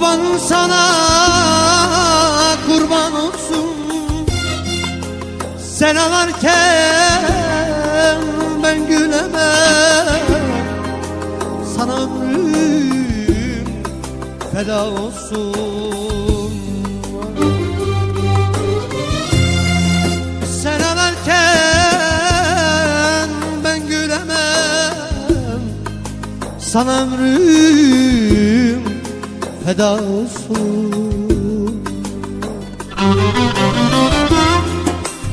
Baban sana kurban olsun. Sen ağlarken ben gülemem. Sana ömrüm feda olsun. Sen ağlarken ben gülemem. Sana ömrüm feda olsun.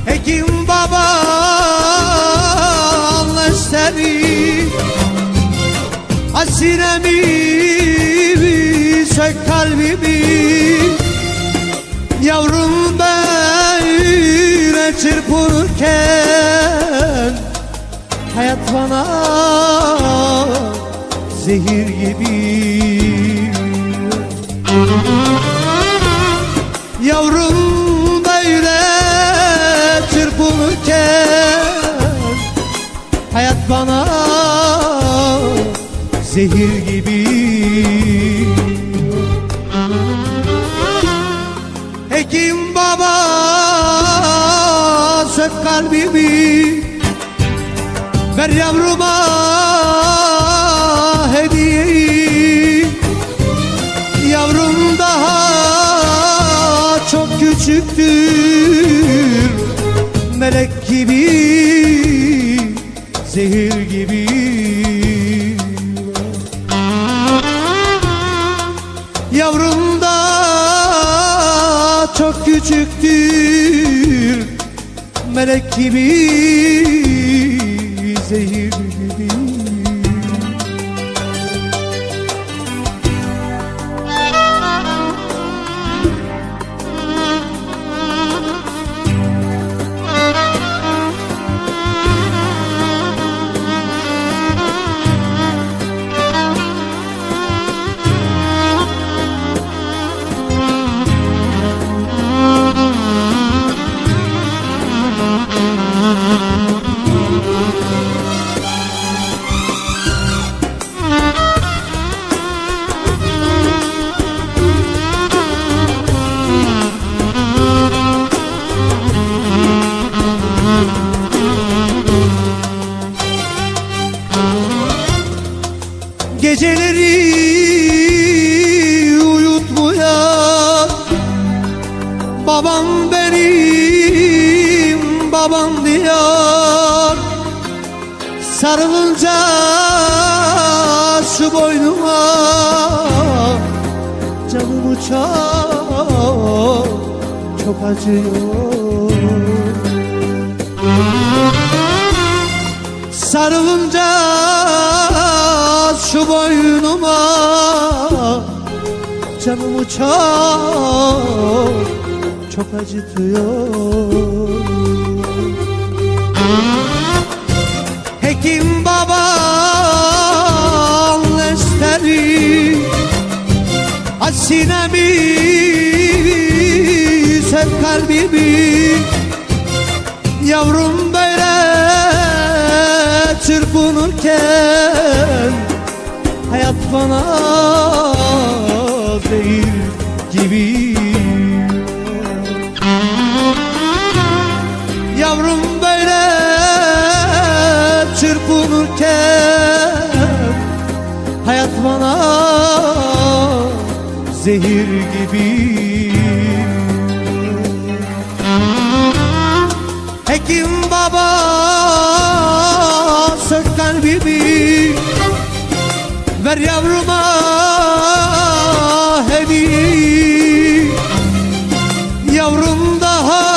Hekim baba Allah seni Asinemi sök kalbimi? Yavrum böyle çırpınırken Hayat bana zehir gibi Yavrum böyle çırpınırken Hayat bana zehir gibi. Hekim baba sök kalbimi. Ver yavruma zehir gibi. Yavrum da çok küçüktür. Melek gibi, zehir Sarılınca şu boynuma Canımı çok çok acıyor. Sarılınca şu boynuma Canımı çok çok acıtıyor. Hekim baba esteri Asinemi sen kalbimi. Yavrum böyle çırpınırken Hayat bana zehir gibi. Yavrum böyle çırpınırken bana zehir gibi. Hekim baba sök kalbimi. Ver yavruma hediyeyi Yavrum daha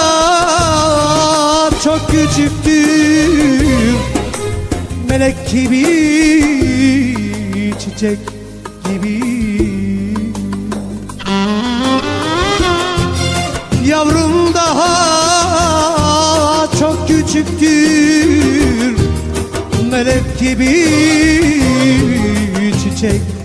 çok küçüktür. Melek gibi çiçek gibi. Yavrum daha çok küçüktür Melek gibi çiçek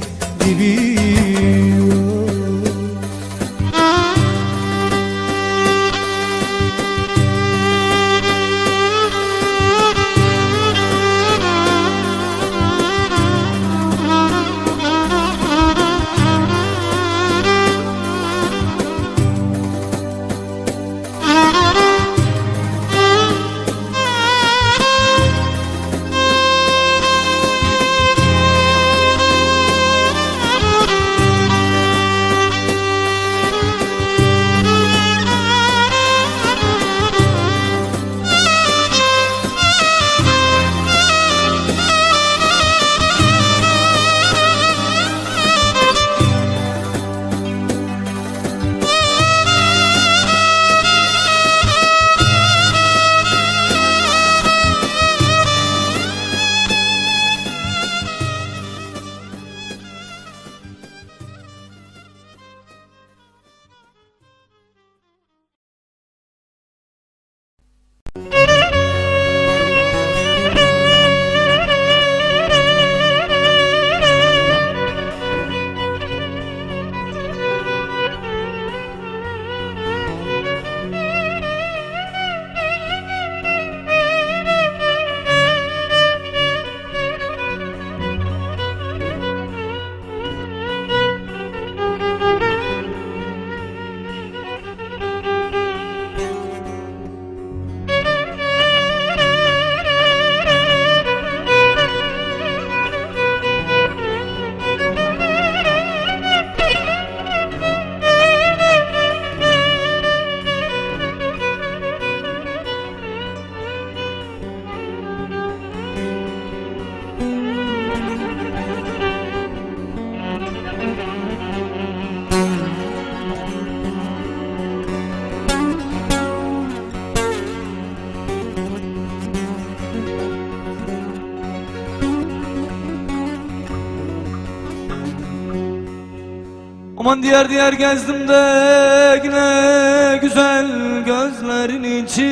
Aman diğer diğer gezdim de yine güzel gözlerin için.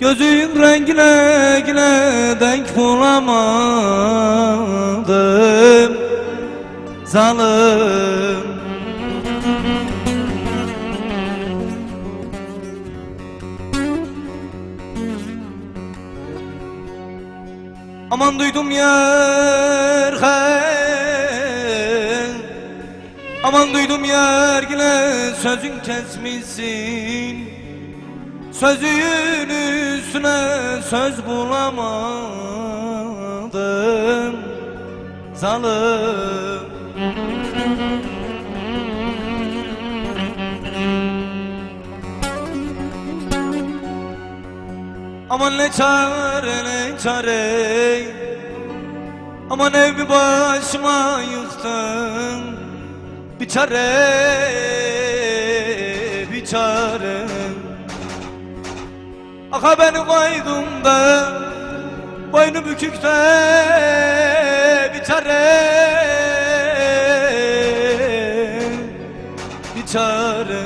Gözün rengine yine denk bulamadım. Zalim Aman duydum yer hey Aman duydum yer yine sözün kesmişsin. Sözün üstüne söz bulamadım. Zalim Aman ne çare ne çare. Aman evimi başıma yıktın Bir çare bir çare. Aka beni koydum da Boynu bükük de bir çare. Bir çare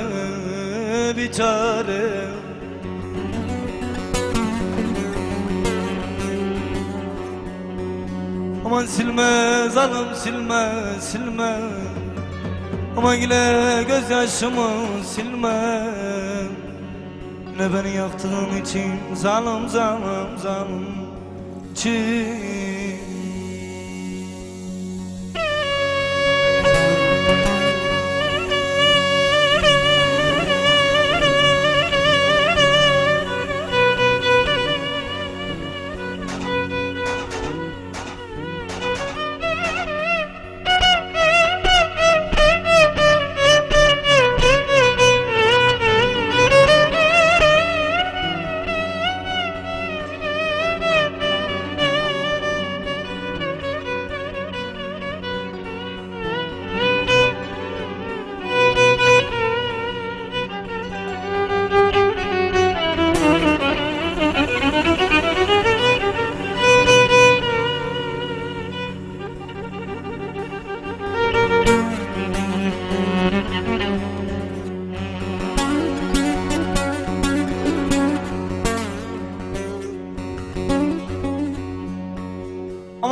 bir çare Aman silme zalim silme silme. Aman yine gözyaşımı silme. Yine beni yaktığın için zalim zalim zalim. Çin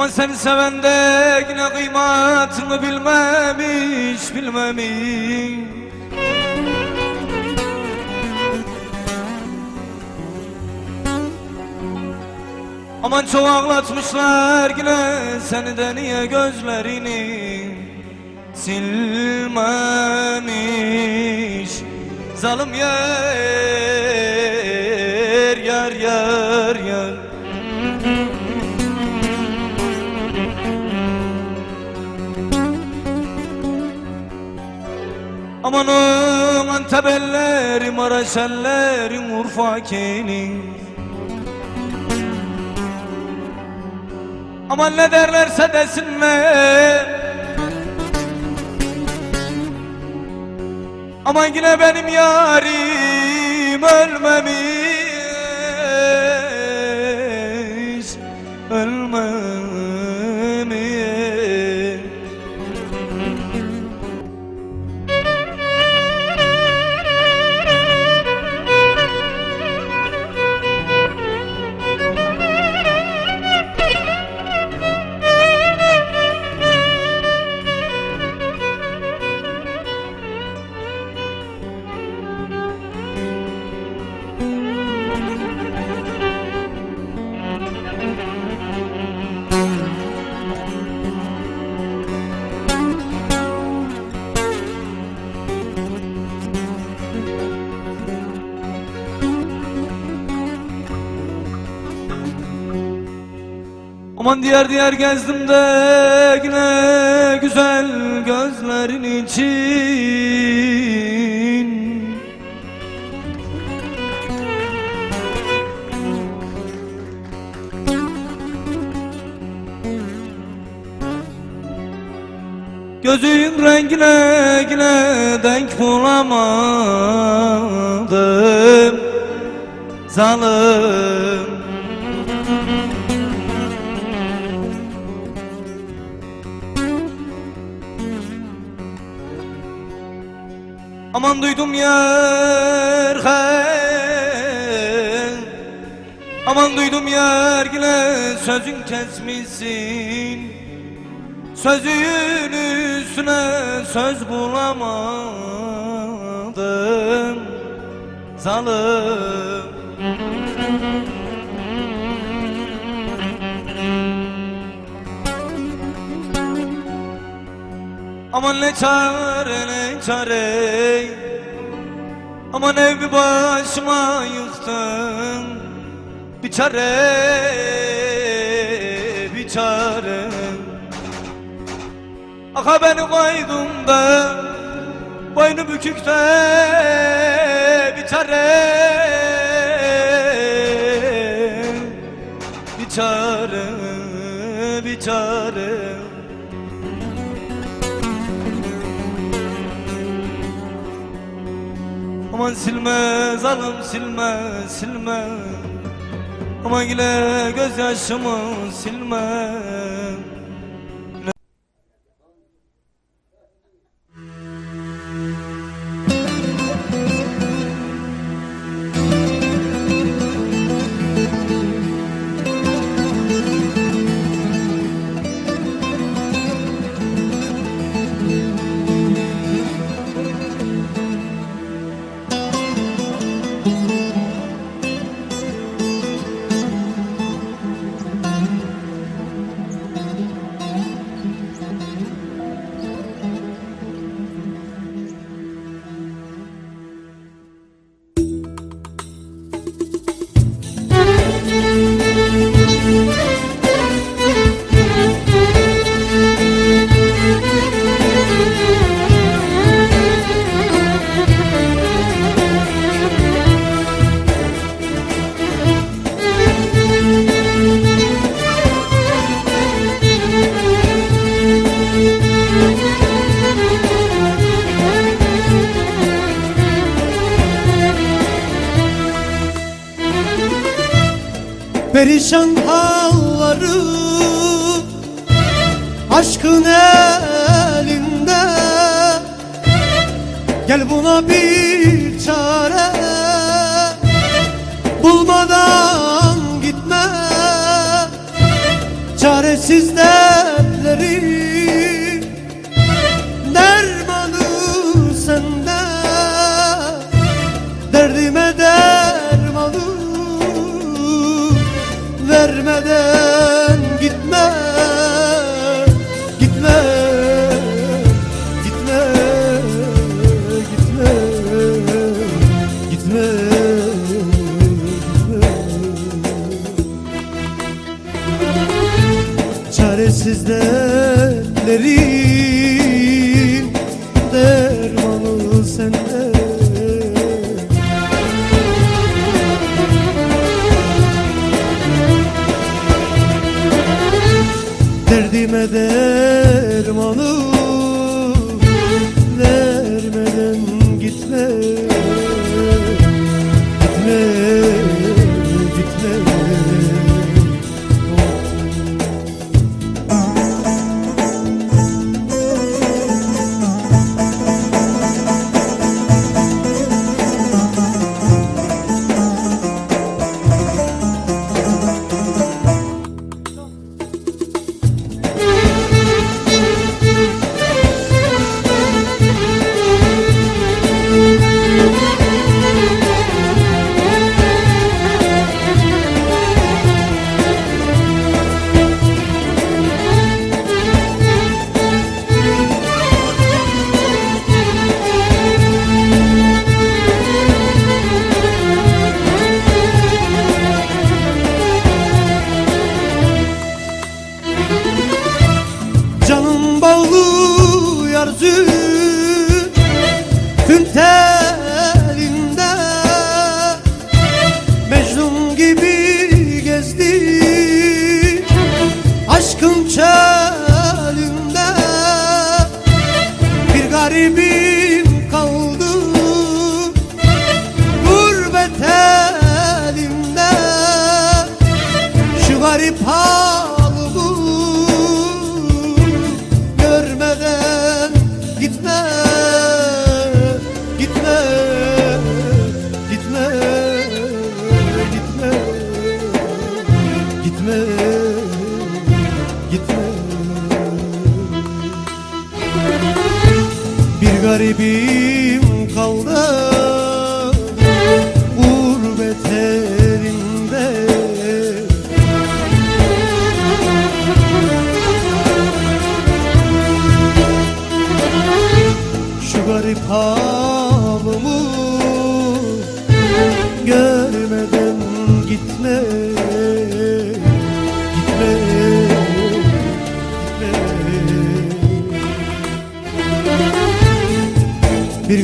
Ama seni seven de yine kıymatını bilmemiş bilmemiş. Aman çok ağlatmışlar yine seni de niye gözlerini silmemiş? Zalim yer Aman o Antep elleri, Maraş elleri, Urfa keni. Aman ne derlerse desinler Aman yine benim yarim Ölmemiş Aman diğer diğer gezdim de yine güzel gözlerin için. Gözün rengine yine denk bulamadım. Zalim Aman duydum yer hey Aman duydum yer yine sözün kesmişsin. Sözün üstüne söz bulamadım. Zalim Aman ne çare ne çare. Aman evi başıma yıktın Bir çare bir çare. Aka beni koydum da Boynu bükükte bir çare. Bir çare bir çare Aman silme zalim silme silme. Aman yine gözyaşımı silme Perişan halları Aşkın elinde. Gel buna bir çare Bulmadan gitme. Çaresiz dertleri Derdime dermanı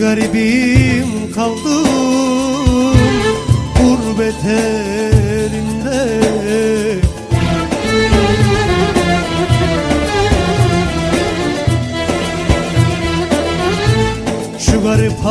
garibim kaldım Gurbet elinde. Şu garip